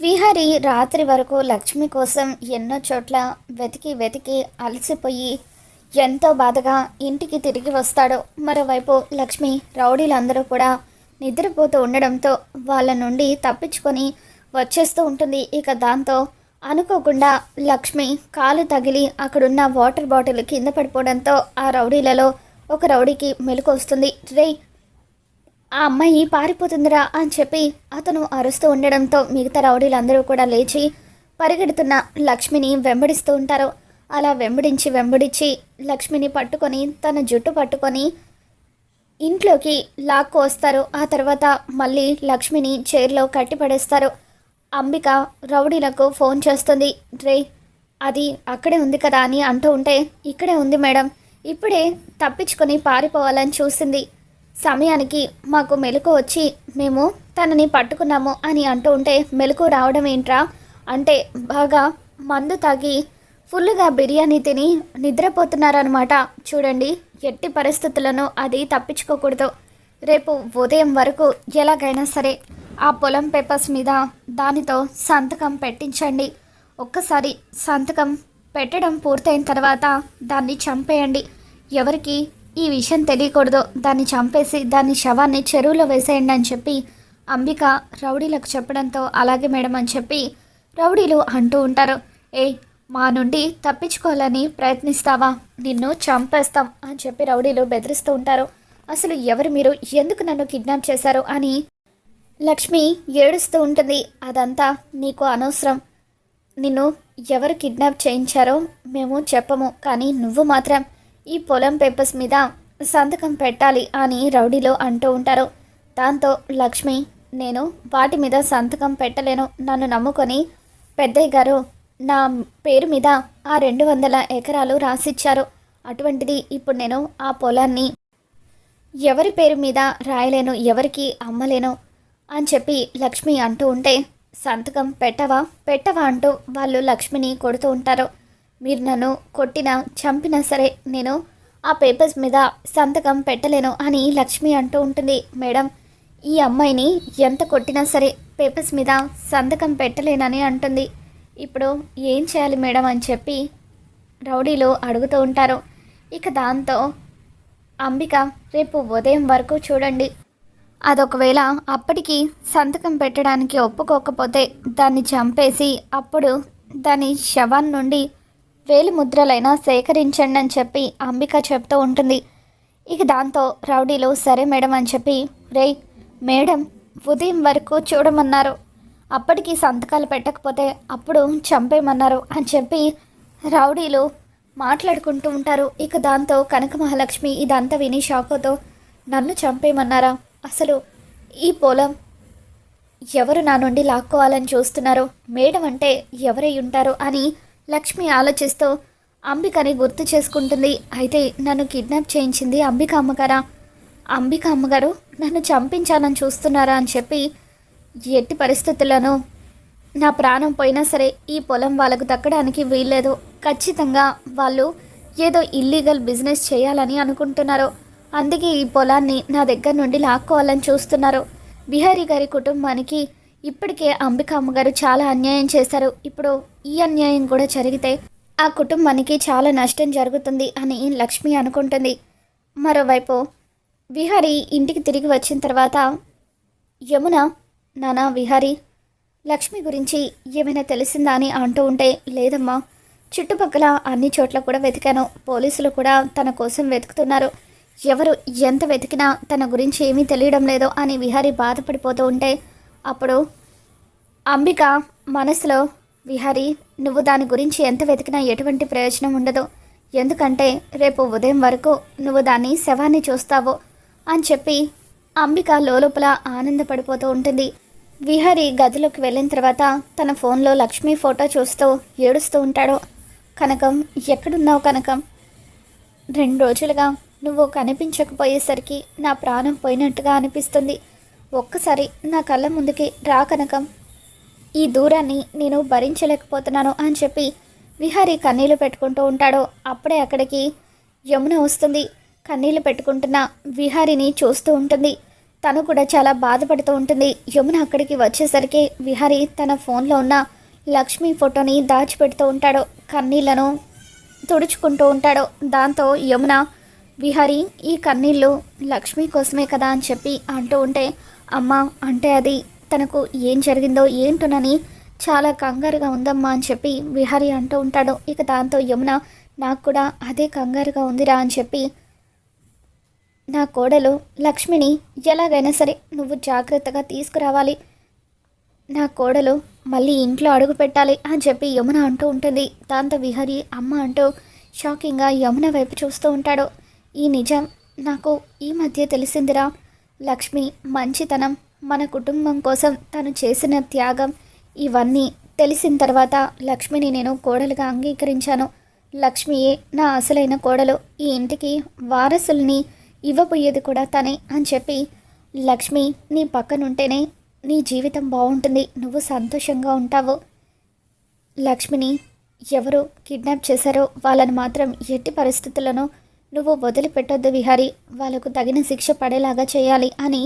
విహారి రాత్రి వరకు లక్ష్మి కోసం ఎన్నో చోట్ల వెతికి వెతికి అలసిపోయి ఎంతో బాధగా ఇంటికి తిరిగి వస్తాడు. మరోవైపు లక్ష్మి రౌడీలందరూ కూడా నిద్రపోతూ ఉండడంతో వాళ్ళ నుండి తప్పించుకొని వచ్చేస్తూ ఉంటుంది. ఇక దాంతో అనుకోకుండా లక్ష్మి కాలు తగిలి అక్కడున్న వాటర్ బాటిల్ కింద పడిపోవడంతో ఆ రౌడీలలో ఒక రౌడీకి మెలకు వస్తుంది. రే ఆ అమ్మాయి పారిపోతుందిరా అని చెప్పి అతను అరుస్తూ ఉండడంతో మిగతా రౌడీలందరూ కూడా లేచి పరిగెడుతున్న లక్ష్మిని వెంబడిస్తూ ఉంటారు. అలా వెంబడించి వెంబడించి లక్ష్మిని పట్టుకొని తన జుట్టు పట్టుకొని ఇంట్లోకి లాక్కు వస్తారు. ఆ తర్వాత మళ్ళీ లక్ష్మిని చైర్లో కట్టిపడేస్తారు. అంబిక రౌడీలకు ఫోన్ చేస్తుంది. రే అది అక్కడే ఉంది కదా అని అంటూ ఉంటే ఇక్కడే ఉంది మేడం. ఇప్పుడే తప్పించుకొని పారిపోవాలని చూసింది. సమయానికి మాకు మెలకు వచ్చి మేము తనని పట్టుకున్నాము అని అంటూ ఉంటే మెలకు రావడం ఏంట్రా? అంటే బాగా మందు తాగి ఫుల్గా బిర్యానీ తిని నిద్రపోతున్నారనమాట చూడండి ఎట్టి పరిస్థితులను అది తప్పించుకోకూడదు. రేపు ఉదయం వరకు ఎలాగైనా సరే ఆ పొలం పేపర్స్ మీద దానితో సంతకం పెట్టించండి. ఒక్కసారి సంతకం పెట్టడం పూర్తయిన తర్వాత దాన్ని చంపేయండి. ఎవరికి ఈ విషయం తెలియకూడదు. దాన్ని చంపేసి దాని శవాన్ని చెరువులో వేసేయండి అని చెప్పి అంబిక రౌడీలకు చెప్పడంతో అలాగే మేడం అని చెప్పి రౌడీలు అంటూ ఉంటారు. ఏయ్ మా నుండి తప్పించుకోవాలని ప్రయత్నిస్తావా? నిన్ను చంపేస్తాం అని చెప్పి రౌడీలు బెదిరిస్తూ ఉంటారు. అసలు ఎవరు మీరు? ఎందుకు నన్ను కిడ్నాప్ చేశారు? అని లక్ష్మి ఏడుస్తూ ఉంటుంది. అదంతా నీకు అనవసరం. నిన్ను ఎవరు కిడ్నాప్ చేయించారో మేము చెప్పము. కానీ నువ్వు మాత్రం ఈ పొలం పేపర్స్ మీద సంతకం పెట్టాలి అని రౌడీలో అంటూ ఉంటారు. దాంతో లక్ష్మి నేను వాటి మీద సంతకం పెట్టలేను. నన్ను నమ్ముకొని పెద్దయ్య గారు నా పేరు మీద ఆ రెండు వందల ఎకరాలు రాసిచ్చారు. అటువంటిది ఇప్పుడు నేను ఆ పొలాన్ని ఎవరి పేరు మీద రాయలేను ఎవరికి అమ్మలేను అని చెప్పి లక్ష్మి అంటూ ఉంటే సంతకం పెట్టవా? పెట్టవా అంటూ వాళ్ళు లక్ష్మిని కొడుతూ ఉంటారు. మీరు నన్ను కొట్టినా చంపినా సరే నేను ఆ పేపర్స్ మీద సంతకం పెట్టలేను అని లక్ష్మి అంటూ ఉంటుంది. మేడం ఈ అమ్మాయిని ఎంత కొట్టినా సరే పేపర్స్ మీద సంతకం పెట్టలేనని అంటుంది. ఇప్పుడు ఏం చేయాలి మేడం అని చెప్పి రౌడీలు అడుగుతూ ఉంటారు. ఇక దాంతో అంబిక రేపు ఉదయం వరకు చూడండి. అదొకవేళ అప్పటికి సంతకం పెట్టడానికి ఒప్పుకోకపోతే దాన్ని చంపేసి అప్పుడు దాని శవం నుండి వేలి ముద్రలైనా సేకరించండి అని చెప్పి అంబిక చెప్తూ ఉంటుంది. ఇక దాంతో రౌడీలు సరే మేడం అని చెప్పి రేయ్ మేడం ఉదయం వరకు చూడమన్నారు. అప్పటికి సంతకాలు పెట్టకపోతే అప్పుడు చంపేయమన్నారు అని చెప్పి రౌడీలు మాట్లాడుకుంటూ ఉంటారు. ఇక దాంతో కనక మహాలక్ష్మి ఇదంతా విని షాకుతో నన్ను చంపేయమన్నారా? అసలు ఈ పొలం ఎవరు నా నుండి లాక్కోవాలని చూస్తున్నారు? మేడం అంటే ఎవరై ఉంటారు అని లక్ష్మి ఆలోచిస్తూ అంబికని గుర్తు చేసుకుంటుంది. అయితే నన్ను కిడ్నాప్ చేయించింది అంబిక అమ్మగారా? అంబిక అమ్మగారు నన్ను చంపించాలని చూస్తున్నారా అని చెప్పి ఎట్టి పరిస్థితులను నా ప్రాణం పోయినా సరే ఈ పొలం వాళ్ళకు దక్కడానికి వీల్లేదు. ఖచ్చితంగా వాళ్ళు ఏదో ఇల్లీగల్ బిజినెస్ చేయాలని అనుకుంటున్నారు. అందుకే ఈ పొలాన్ని నా దగ్గర నుండి లాక్కోవాలని చూస్తున్నారు. బిహారీ గారి కుటుంబానికి ఇప్పటికే అంబిక అమ్మగారు చాలా అన్యాయం చేశారు. ఇప్పుడు ఈ అన్యాయం కూడా జరిగితే ఆ కుటుంబానికి చాలా నష్టం జరుగుతుంది అని లక్ష్మి అనుకుంటుంది. మరోవైపు విహారీ ఇంటికి తిరిగి వచ్చిన తర్వాత యమున నానా విహారీ లక్ష్మి గురించి ఏమైనా తెలిసిందా? అని అంటూ ఉంటే లేదమ్మా చుట్టుపక్కల అన్ని చోట్ల కూడా వెతికాను. పోలీసులు కూడా తన కోసం వెతుకుతున్నారు. ఎవరు ఎంత వెతికినా తన గురించి ఏమీ తెలియడం లేదో అని విహారీ బాధపడిపోతూ ఉంటే అప్పుడు అంబిక మనసులో విహారి నువ్వు దాని గురించి ఎంత వెతికినా ఎటువంటి ప్రయోజనం ఉండదు. ఎందుకంటే రేపు ఉదయం వరకు నువ్వు దాన్ని శవాన్ని చూస్తావు అని చెప్పి అంబిక లోపల ఆనందపడిపోతూ ఉంటుంది. విహారి గదిలోకి వెళ్ళిన తర్వాత తన ఫోన్లో లక్ష్మి ఫోటో చూస్తూ ఏడుస్తూ ఉంటాడు. కనకం ఎక్కడున్నావు కనకం? రెండు రోజులుగా నువ్వు కనిపించకపోయేసరికి నా ప్రాణం పోయినట్టుగా అనిపిస్తుంది. ఒక్కసారి నా కళ్ళ ముందుకి రా కనకం. ఈ దూరాన్ని నేను భరించలేకపోతున్నాను అని చెప్పి విహారి కన్నీళ్ళు పెట్టుకుంటూ ఉంటాడో. అప్పుడే అక్కడికి యమున వస్తుంది. కన్నీళ్ళు పెట్టుకుంటున్న విహారిని చూస్తూ ఉంటుంది. తను కూడా చాలా బాధపడుతూ ఉంటుంది. యమున అక్కడికి వచ్చేసరికి విహారి తన ఫోన్లో ఉన్న లక్ష్మి ఫోటోని దాచిపెడుతూ ఉంటాడు. కన్నీళ్ళను తుడుచుకుంటూ ఉంటాడు. దాంతో యమున విహారి ఈ కన్నీళ్ళు లక్ష్మి కోసమే కదా అని చెప్పి అంటూ ఉంటే అమ్మ అంటే అది తనకు ఏం జరిగిందో ఏంటోనని చాలా కంగారుగా ఉందమ్మా అని చెప్పి విహారి అంటూ ఉంటాడు. ఇక దాంతో యమున నాకు కూడా అదే కంగారుగా ఉందిరా అని చెప్పి నా కోడలు లక్ష్మిని ఎలాగైనా సరే నువ్వు జాగ్రత్తగా తీసుకురావాలి. నా కోడలు మళ్ళీ ఇంట్లో అడుగు పెట్టాలి అని చెప్పి యమున అంటూ ఉంటుంది. దాంతో విహరి అమ్మ అంటూ షాకింగ్గా యమున వైపు చూస్తూ ఉంటాడు. ఈ నిజం నాకు ఈ మధ్య తెలిసిందిరా. లక్ష్మి మంచితనం. మన కుటుంబం కోసం తను చేసిన త్యాగం. ఇవన్నీ తెలిసిన తర్వాత లక్ష్మిని నేను కోడలుగా అంగీకరించాను. లక్ష్మియే నా అసలైన కోడలు. ఈ ఇంటికి వారసుల్ని ఇవ్వబోయేది కూడా తనే అని చెప్పి లక్ష్మి నీ పక్కనుంటేనే నీ జీవితం బాగుంటుంది. నువ్వు సంతోషంగా ఉంటావు. లక్ష్మిని ఎవరు కిడ్నాప్ చేశారో వాళ్ళని మాత్రం ఎట్టి పరిస్థితులను నువ్వు వదిలిపెట్టొద్దు విహారి. వాళ్ళకు తగిన శిక్ష పడేలాగా చేయాలి అని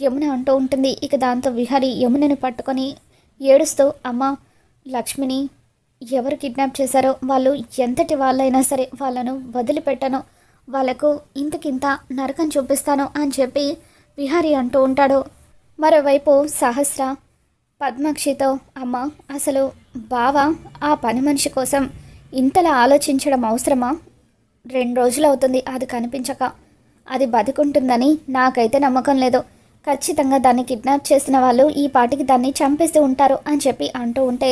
యమున అంటూ ఉంటుంది. ఇక దాంతో విహారి యమునని పట్టుకొని ఏడుస్తూ అమ్మ లక్ష్మిని ఎవరు కిడ్నాప్ చేశారో వాళ్ళు ఎంతటి వాళ్ళైనా సరే వాళ్ళను వదిలిపెట్టను. వాళ్ళకు ఇంతకింత నరకం చూపిస్తాను అని చెప్పి విహారి అంటూ ఉంటాడు. మరోవైపు సహస్ర పద్మాక్షితో అమ్మ అసలు బావ ఆ పని మనిషి కోసం ఇంతలా ఆలోచించడం అవసరమా? రెండు రోజులు అవుతుంది అది కనిపించక. అది బతికుంటుందని నాకైతే నమ్మకం లేదు. ఖచ్చితంగా దాన్ని కిడ్నాప్ చేసిన వాళ్ళు ఈ పాటికి దాన్ని చంపేస్తూ ఉంటారు అని చెప్పి అంటూ ఉంటే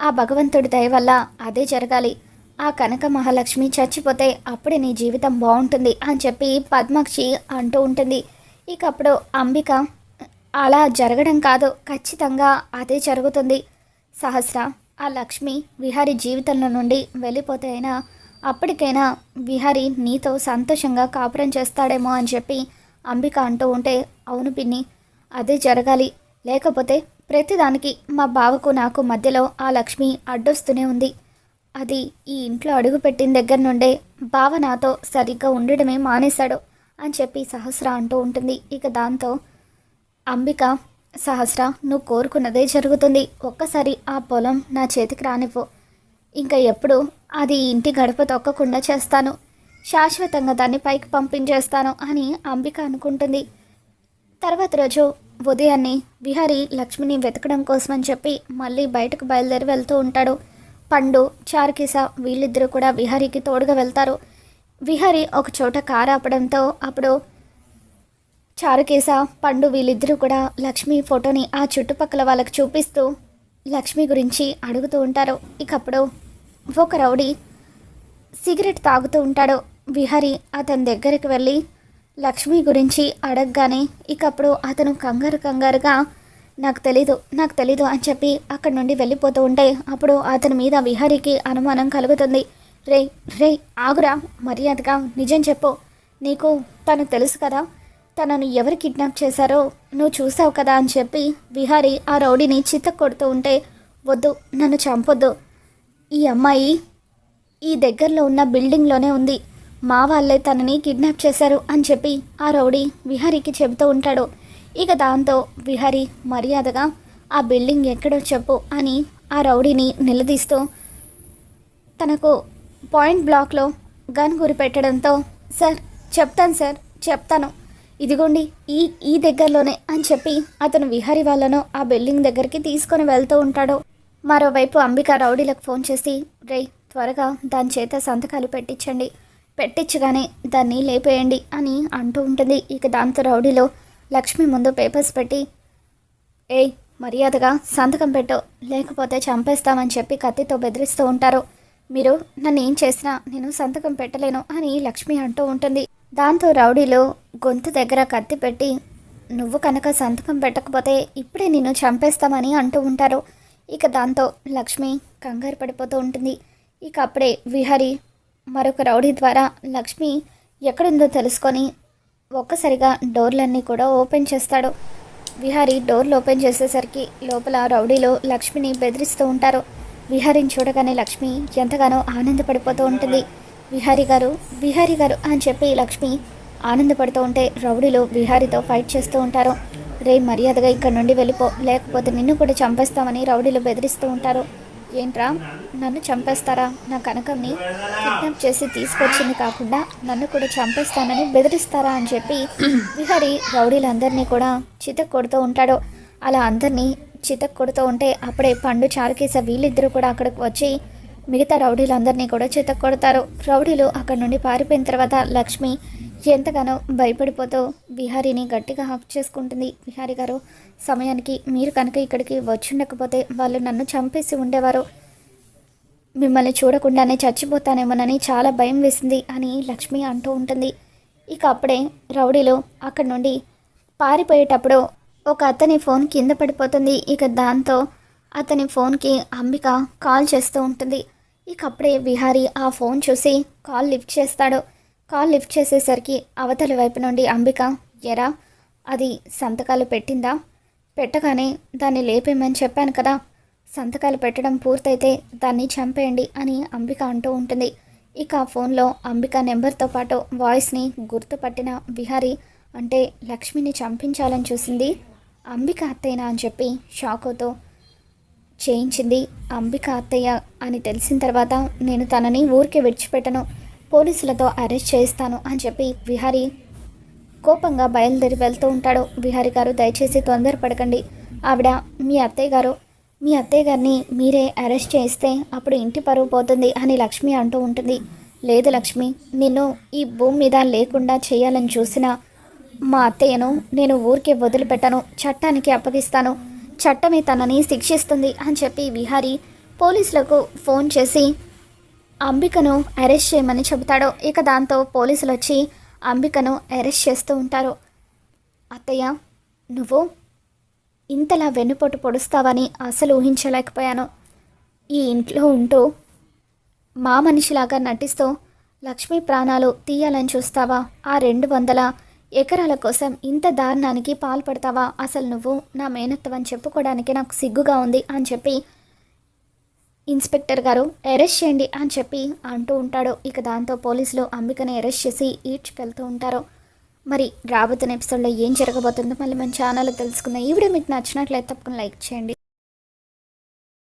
ఆ భగవంతుడి దయ వల్ల అదే జరగాలి. ఆ కనక మహాలక్ష్మి చచ్చిపోతే అప్పుడే నీ జీవితం బాగుంటుంది అని చెప్పి పద్మాక్షి అంటూ ఉంటుంది. ఇక అప్పుడు అంబిక అలా జరగడం కాదు ఖచ్చితంగా అదే జరుగుతుంది. సహస్ర ఆ లక్ష్మి విహారి జీవితంలో నుండి వెళ్ళిపోతే అయినా అప్పటికైనా విహారి నీతో సంతోషంగా కాపురం చేస్తాడేమో అని చెప్పి అంబిక అంటూ ఉంటే అవును పిన్ని అదే జరగాలి. లేకపోతే ప్రతిదానికి మా బావకు నాకు మధ్యలో ఆ లక్ష్మి అడ్డొస్తూనే ఉంది. అది ఈ ఇంట్లో అడుగుపెట్టిన దగ్గర నుండే బావ నాతో సరిగ్గా ఉండడమే మానేశాడు అని చెప్పి సహస్ర అంటూ ఉంటుంది. ఇక దాంతో అంబిక సహస్ర నువ్వు కోరుకున్నదే జరుగుతుంది. ఒక్కసారి ఆ పొలం నా చేతికి రానివ్వు. ఇంకా ఎప్పుడు అది ఇంటి గడప తొక్కకుండా చేస్తాను. శాశ్వతంగా దాన్ని పైకి పంపించేస్తాను అని అంబిక అనుకుంటుంది. తర్వాత రోజు ఉదయాన్నే విహారి లక్ష్మిని వెతకడం కోసమని చెప్పి మళ్ళీ బయటకు బయలుదేరి వెళ్తూ ఉంటాడు. పండు చారుకిస వీళ్ళిద్దరూ కూడా విహారీకి తోడుగా వెళ్తారు. విహారీ ఒక చోట కారు ఆపడంతో అప్పుడు చారుకేశ పండు వీళ్ళిద్దరూ కూడా లక్ష్మి ఫోటోని ఆ చుట్టుపక్కల వాళ్ళకి చూపిస్తూ లక్ష్మి గురించి అడుగుతూ ఉంటారు. ఇకప్పుడు ఒక రౌడీ సిగరెట్ తాగుతూ ఉంటాడు. విహరి అతని దగ్గరికి వెళ్ళి లక్ష్మి గురించి అడగగానే ఇకప్పుడు అతను కంగారు కంగారుగా నాకు తెలీదు నాకు తెలీదు అని చెప్పి అక్కడి నుండి వెళ్ళిపోతూ ఉంటే అప్పుడు అతని మీద విహారీకి అనుమానం కలుగుతుంది. రే రే ఆగురా మర్యాదగా నిజం చెప్పు. నీకు తను తెలుసు కదా తనను ఎవరు కిడ్నాప్ చేశారో నువ్వు చూసావు కదా అని చెప్పి విహారీ ఆ రౌడీని చిత్త కొడుతూ ఉంటే వద్దు నన్ను చంపొద్దు. ఈ అమ్మాయి ఈ దగ్గరలో ఉన్న బిల్డింగ్లోనే ఉంది. మా వాళ్ళే తనని కిడ్నాప్ చేశారు అని చెప్పి ఆ రౌడీ విహారీకి చెబుతూ ఉంటాడు. ఇక దాంతో విహారీ మర్యాదగా ఆ బిల్డింగ్ ఎక్కడో చెప్పు అని ఆ రౌడీని నిలదీస్తూ తనకు పాయింట్ బ్లాక్లో గన్ గురి పెట్టడంతో సార్ చెప్తాను సార్ చెప్తాను. ఇదిగోండి ఈ ఈ దగ్గరలోనే అని చెప్పి అతను విహారీ వాళ్ళను ఆ బిల్డింగ్ దగ్గరికి తీసుకొని వెళ్తూ ఉంటాడు. మరోవైపు అంబిక రౌడీలకు ఫోన్ చేసి రే త్వరగా దాని చేత సంతకాలు పెట్టించండి. పెట్టించగానే దాన్ని లేపేయండి అని అంటూ ఉంటుంది. ఇక దాంతో రౌడీలో లక్ష్మి ముందు పేపర్స్ పెట్టి ఏయ్ మర్యాదగా సంతకం పెట్టు లేకపోతే చంపేస్తామని చెప్పి కత్తితో బెదిరిస్తూ ఉంటారు. మీరు నన్ను ఏం చేసినా నేను సంతకం పెట్టలేను అని లక్ష్మి అంటూ ఉంటుంది. దాంతో రౌడీలో గొంతు దగ్గర కత్తి పెట్టి నువ్వు కనుక సంతకం పెట్టకపోతే ఇప్పుడే నిన్ను చంపేస్తామని అంటూ ఉంటారు. ఇక దాంతో లక్ష్మి కంగారు పడిపోతూ ఉంటుంది. ఇక అప్పుడే విహరి మరొక రౌడీ ద్వారా లక్ష్మి ఎక్కడుందో తెలుసుకొని ఒక్కసారిగా డోర్లన్నీ కూడా ఓపెన్ చేస్తాడు. విహారి డోర్లు ఓపెన్ చేసేసరికి లోపల రౌడీలు లక్ష్మిని బెదిరిస్తూ ఉంటారు. విహారిని చూడగానే లక్ష్మి ఎంతగానో ఆనందపడిపోతూ ఉంటుంది. విహారి గారు విహారి గారు అని చెప్పి లక్ష్మి ఆనందపడుతూ ఉంటే రౌడీలు విహారీతో ఫైట్ చేస్తూ ఉంటారు. రే మర్యాదగా ఇక్కడ నుండి వెళ్ళిపో లేకపోతే నిన్ను కూడా చంపేస్తామని రౌడీలు బెదిరిస్తూ ఉంటారు. ఏంట్రా నన్ను చంపేస్తారా? నా కనకంని కిడ్నాప్ చేసి తీసుకొచ్చింది కాకుండా నన్ను కూడా చంపేస్తానని బెదిరిస్తారా అని చెప్పి విహారీ రౌడీలందరినీ కూడా చితక్ కొడుతూ ఉంటాడు. అలా అందరినీ చితక్ కొడుతూ ఉంటే అప్పుడే పండు చారుకేస వీళ్ళిద్దరూ కూడా అక్కడికి వచ్చి మిగతా రౌడీలందరినీ కూడా చేత కొడతారు రౌడీలు అక్కడి నుండి పారిపోయిన తర్వాత లక్ష్మి ఎంతగానో భయపడిపోతూ విహారీని గట్టిగా హక్ చేసుకుంటుంది. విహారీ గారు సమయానికి మీరు కనుక ఇక్కడికి వచ్చిండకపోతే వాళ్ళు నన్ను చంపేసి ఉండేవారు. మిమ్మల్ని చూడకుండానే చచ్చిపోతానేమోనని చాలా భయం వేసింది అని లక్ష్మి అంటూ ఉంటుంది. ఇక అప్పుడే రౌడీలు అక్కడి నుండి పారిపోయేటప్పుడు ఒక అతని ఫోన్ కింద పడిపోతుంది. ఇక దాంతో అతని ఫోన్కి అంబిక కాల్ చేస్తూ ఉంటుంది. ఇక అప్పుడే విహారీ ఆ ఫోన్ చూసి కాల్ లిఫ్ట్ చేస్తాడు. కాల్ లిఫ్ట్ చేసేసరికి అవతలి వైపు నుండి అంబిక ఎరా అది సంతకాలు పెట్టిందా? పెట్టగానే దాన్ని లేపేమని చెప్పాను కదా. సంతకాలు పెట్టడం పూర్తయితే దాన్ని చంపేయండి అని అంబిక అంటూ ఉంటుంది. ఇక ఆ ఫోన్లో అంబిక నెంబర్తో పాటు వాయిస్ని గుర్తుపట్టిన విహారీ అంటే లక్ష్మిని చంపించాలని చూసింది. అంబిక అత్తేనా అని చెప్పి షాక్ అవుతూ చేయించింది అంబిక అత్తయ్య అని తెలిసిన తర్వాత నేను తనని ఊరికే విడిచిపెట్టను పోలీసులతో అరెస్ట్ చేస్తాను అని చెప్పి విహారీ కోపంగా బయలుదేరి వెళ్తూ ఉంటాడు. విహారీ గారు దయచేసి తొందరపడకండి. ఆవిడ మీ అత్తయ్య గారు మీ అత్తయ్య గారిని మీరే అరెస్ట్ చేస్తే అప్పుడు ఇంటి పరువు పోతుంది అని లక్ష్మి అంటూ ఉంటుంది. లేదు లక్ష్మి నిన్ను ఈ భూమి మీద లేకుండా చేయాలని చూసిన మా అత్తయ్యను నేను ఊరికే వదిలిపెట్టను చట్టానికి అప్పగిస్తాను. చట్టమే తనని శిక్షిస్తుంది అని చెప్పి విహారీ పోలీసులకు ఫోన్ చేసి అంబికను అరెస్ట్ చేయమని చెబుతాడు. ఇక దాంతో పోలీసులు వచ్చి అంబికను అరెస్ట్ చేస్తూ ఉంటారు. అత్తయ్య నువ్వు ఇంతలా వెన్నుపోటు పొడుస్తావని అసలు ఊహించలేకపోయాను. ఈ ఇంట్లో ఉంటూ మా మనిషిలాగా నటిస్తూ లక్ష్మీ ప్రాణాలు తీయాలని చూస్తావా? ఆ రెండు వందల ఎకరాల కోసం ఇంత దారుణానికి పాల్పడతావా? అసలు నువ్వు నా మేనత్తవని చెప్పుకోవడానికి నాకు సిగ్గుగా ఉంది అని చెప్పి ఇన్స్పెక్టర్ గారు అరెస్ట్ చేయండి అని చెప్పి అంటూ ఉంటాడు. ఇక దాంతో పోలీసులు అంబికని అరెస్ట్ చేసి ఈడ్చుకెళ్తూ ఉంటారు. మరి రాబోతున్న ఎపిసోడ్లో ఏం జరగబోతుందో మళ్ళీ మన ఛానల్ తెలుసుకుందాం. ఈ వీడియో మీకు నచ్చినట్లయితే తప్పకుండా లైక్ చేయండి.